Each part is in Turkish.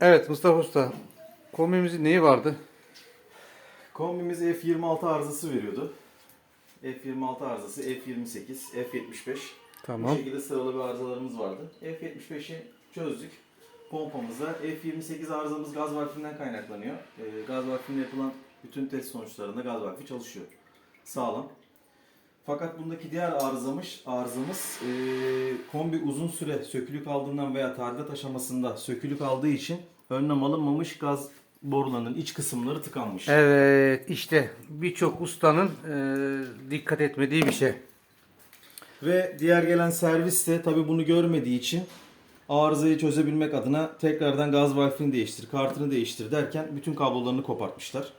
Evet Mustafa Usta. Kombimizin neyi vardı? Kombimiz F26 arızası veriyordu. F26 arızası, F28, F75. Tamam. Bu şekilde sıralı bir arızalarımız vardı. F75'i çözdük. Pompamızda F28 arızamız gaz valfinden kaynaklanıyor. Ee, gaz valfinde yapılan bütün test sonuçlarında gaz valfi çalışıyor. Sağlam. Fakat bundaki diğer arızamış, arızamız ee, kombi uzun süre sökülü kaldığından veya tadilat aşamasında sökülü kaldığı için önlem alınmamış gaz borularının iç kısımları tıkanmış. Evet işte birçok ustanın e, dikkat etmediği bir şey. Ve diğer gelen servis de tabi bunu görmediği için arızayı çözebilmek adına tekrardan gaz valfini değiştir, kartını değiştir derken bütün kablolarını kopartmışlar.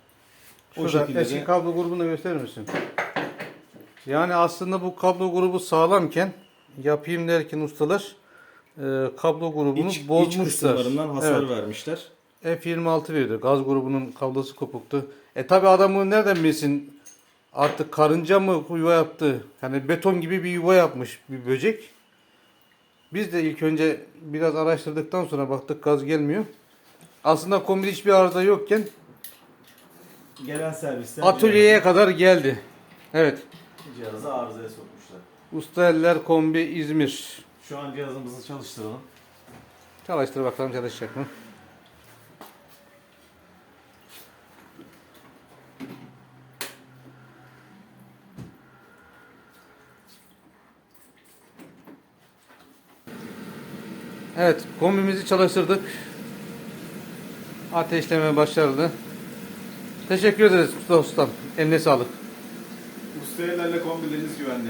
O Şurada şekilde eski kablo grubunu da gösterir misin? Yani aslında bu kablo grubu sağlamken yapayım derken ustalar e, kablo grubunu iç, iç bozmuşlar. kısımlarından hasar Evet. vermişler. F26 veriyordu. Gaz grubunun kablosu kopuktu. E tabi adamı nereden bilsin artık karınca mı yuva yaptı? Yani beton gibi bir yuva yapmış bir böcek. Biz de ilk önce biraz araştırdıktan sonra baktık gaz gelmiyor. Aslında kombide hiçbir arıza yokken Gelen servisler atölyeye kadar geldi. Evet. Cihazı arızaya sokmuşlar. Usta Eller Kombi İzmir. Şu an cihazımızı çalıştıralım. Çalıştır bakalım çalışacak mı? Evet, kombimizi çalıştırdık. Ateşleme başarılı. Teşekkür ederiz usta ustam. Eline sağlık. Ustayelerle kombileriniz güvenli.